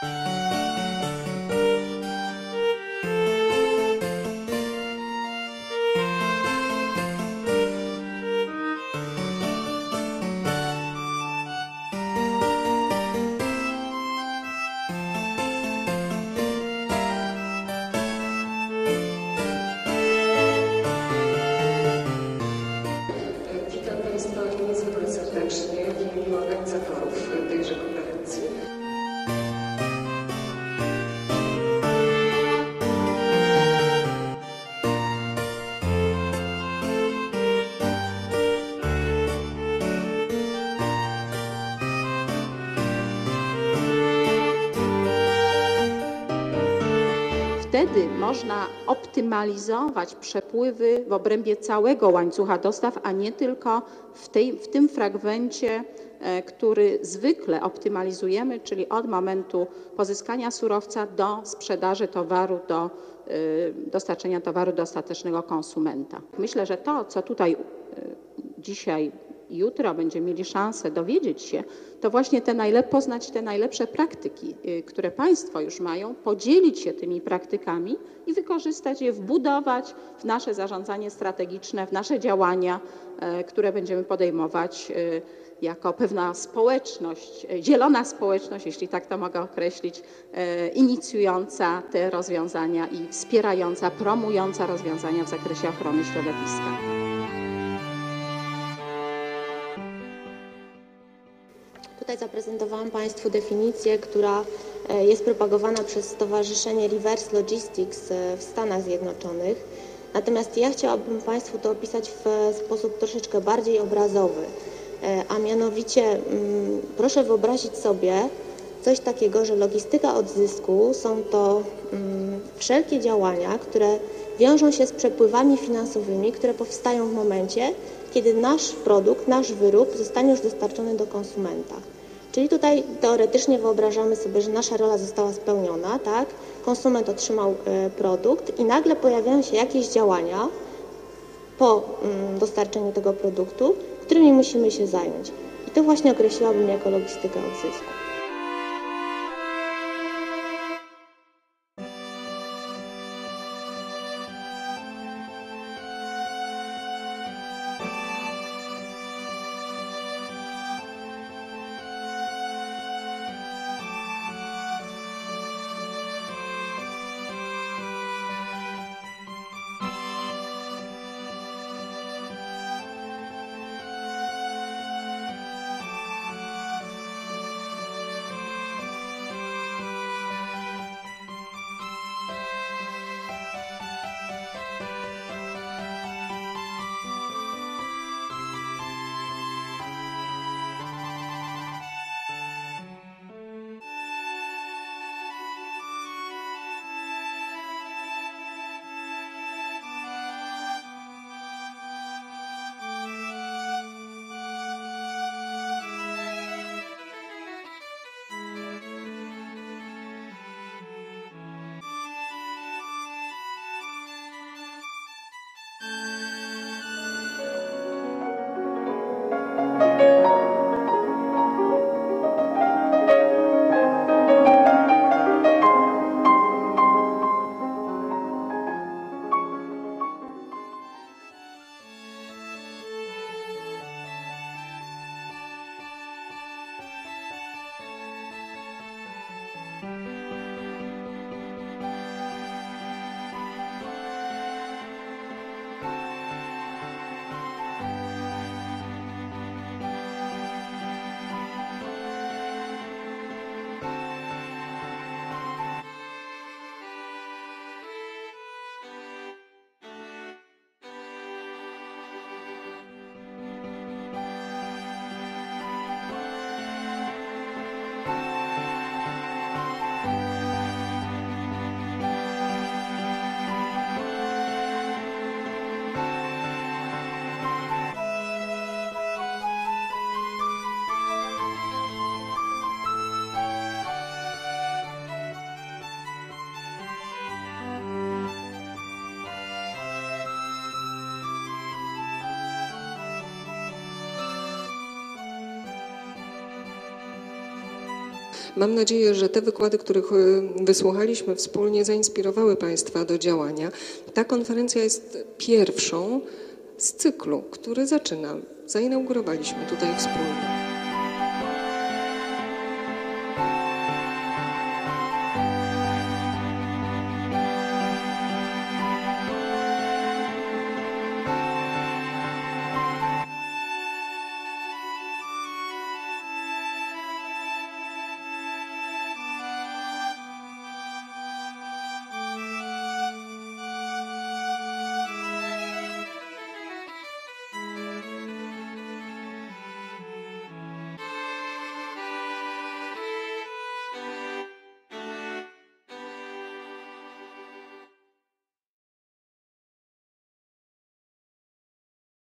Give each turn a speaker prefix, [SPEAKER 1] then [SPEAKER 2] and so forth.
[SPEAKER 1] thank you
[SPEAKER 2] Wtedy można optymalizować przepływy w obrębie całego łańcucha dostaw, a nie tylko w, tej, w tym fragmencie, e, który zwykle optymalizujemy, czyli od momentu pozyskania surowca do sprzedaży towaru, do e, dostarczenia towaru do ostatecznego konsumenta. Myślę, że to, co tutaj e, dzisiaj jutro będziemy mieli szansę dowiedzieć się, to właśnie te poznać te najlepsze praktyki, y, które Państwo już mają, podzielić się tymi praktykami i wykorzystać je, wbudować w nasze zarządzanie strategiczne, w nasze działania, e, które będziemy podejmować y, jako pewna społeczność, zielona społeczność, jeśli tak to mogę określić, inicjująca te rozwiązania i wspierająca, promująca rozwiązania w zakresie ochrony środowiska.
[SPEAKER 3] Tutaj zaprezentowałam Państwu definicję, która e, jest propagowana przez Stowarzyszenie Reverse Logistics e, w Stanach Zjednoczonych. Natomiast ja chciałabym Państwu to opisać w sposób troszeczkę bardziej obrazowy. E, A mianowicie mm, proszę wyobrazić sobie coś takiego, że logistyka odzysku są to mm, wszelkie działania, które wiążą się z przepływami finansowymi, które powstają w momencie, kiedy nasz produkt, nasz wyrób zostanie już dostarczony do konsumenta. Czyli tutaj teoretycznie wyobrażamy sobie, że nasza rola została spełniona, tak? Konsument otrzymał e, produkt i nagle pojawiają się jakieś działania po mm, dostarczeniu tego produktu, którymi musimy się zająć. I to właśnie określiłabym jako logistykę odzysku.
[SPEAKER 1] Mam nadzieję, że te wykłady, których y, wysłuchaliśmy wspólnie, zainspirowały Państwa do działania. Ta konferencja jest pierwszą z cyklu, który zaczynam. Zainaugurowaliśmy tutaj wspólnie.